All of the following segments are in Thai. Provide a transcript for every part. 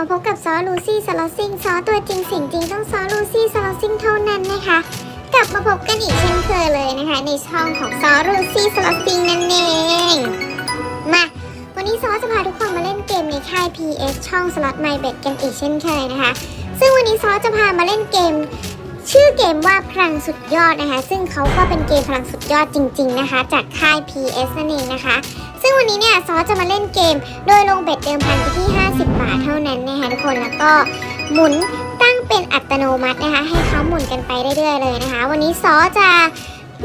มาพบกับซี่สลอซิงซอตัวจริงเสิ่งจริงต้องซอลูซี่สลอซิงเท่านั้นนะคะ กลับมาพบกันอีกเช่นเคยเลยนะคะ ในช่องของซอลูซี่สลอซิงนั่นเอง มา วันนี้ซอจะพาทุกคนมาเล่นเกมในค่าย PS ช่องสล็อตไมเบ็ดกันอีกเช่นเคยนะคะ ซึ่งวันนี้ซอจะพามาเล่นเกม ชื่อเกมว่าพลังสุดยอดนะคะ ซึ่งเขาก็เป็นเกมพลังสุดยอดจริง ๆนะคะ จากค่าย PS นั่นเองนะคะ ซึ่งวันนี้เนี่ยซอจะมาเล่นเกม โดยลงเบ็ดเดิมพันไปที่ 50 บาทเท่านั้นนะคะทุกคนแล้วก็หมุนตั้งเป็นอัตโนมัตินะคะ ให้เขาหมุนกันไปเรื่อยๆเลยนะคะ วันนี้ซอจะ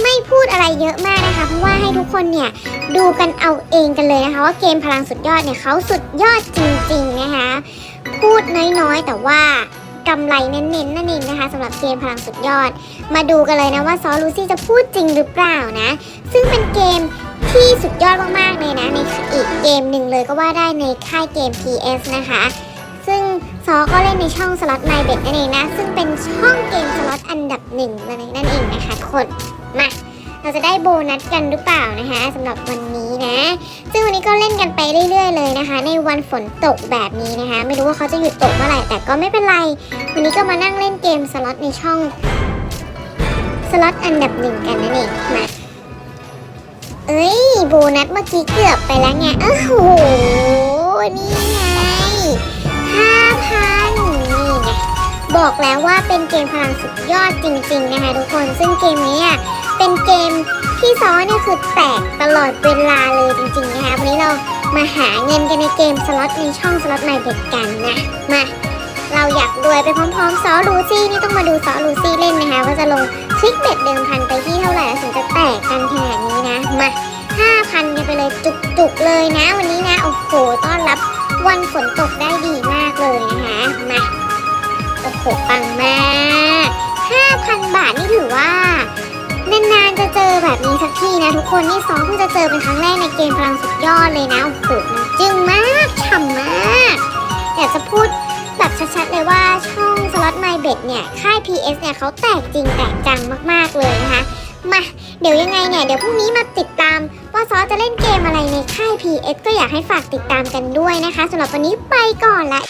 ไม่พูดอะไรเยอะมากนะคะ เพราะว่าให้ทุกคนเนี่ยดูกันเอาเองกันเลยนะคะ ว่าเกมพลังสุดยอดเนี่ยเขาสุดยอดจริง ๆนะคะ พูดน้อยๆแต่ว่า กำไรเน้นๆนั่นเองนะคะสำหรับเกมพลังสุดยอด มาดูกันเลยนะว่าซอลูซี่จะพูดจริงหรือเปล่านะ ซึ่งเป็นเกมที่สุดยอดมากๆเลยนะ ในอีกเกมหนึ่งเลยก็ว่าได้ในค่ายเกม PS นะคะ ซึ่งซอก็เล่นในช่องสล็อตไมเบ็ดนั่นเองนะ ซึ่งเป็นช่องเกมสล็อตอันดับหนึ่งนั่นเองนะคะทุกคนมาเราจะได้โบนัสกันหรือเปล่านะคะสำหรับวันนี้นะ ซึ่งวันนี้ก็เล่นกันไปเรื่อย ๆ เลยนะคะ ในวันฝนตกแบบนี้นะคะ ไม่รู้ว่าเขาจะหยุดตกเมื่อไหร่แต่ก็ไม่เป็นไร วันนี้ก็มานั่งเล่นเกมสล็อตในช่องสล็อตอันดับหนึ่งกันนั่นเองมาเอ้ยโบนัสเมื่อกี้เกือบไปแล้วไงโอ้โหนี่ไงห้าพันนี่ไงบอกแล้วว่าเป็นเกมพลังสุดยอดจริง ๆ นะคะทุกคนซึ่งเกมนี้เป็นเกมที่ซ้อเนี่ยคือแตกตลอดเว มาหาเงินกันในเกมสล็อตในช่องสล็อตใหม่เด็ดกันนะ มา เราอยากรวยไปพร้อมๆซอลูซี่นี่ต้องมาดูซอลูซี่เล่นนะคะว่าจะลงทิกเบ็ดเดิมพันไปที่เท่าไหร่แล้วถึงจะแตกกันขนาดนี้นะ มา5,000กันไปเลยจุกๆเลยนะ วันนี้นะโอ้โหต้อนรับวันฝนตกได้ดีมากเลยนะคะมาโอ้โหปังมาก5,000 บาทนี่ถือ ทุกคนนี่ซอเพิ่งจะเจอเป็นครั้งแรกในเกมพลังสุดยอดเลยนะโอ้โหมันจึ้งมากฉ่ำมากอยากจะพูดแบบชัดๆเลยว่าช่องสล็อตไมเบ็ดเนี่ย ค่าย PS เนี่ยเขาแตกจริงแตกจังมากๆเลยนะคะมาเดี๋ยวยังไงเนี่ย เดี๋ยวพรุ่งนี้มาติดตาม ว่าซอจะเล่นเกมอะไรในค่าย PS ก็อยากให้ฝากติดตามกันด้วยนะคะสำหรับวันนี้ไปก่อนละ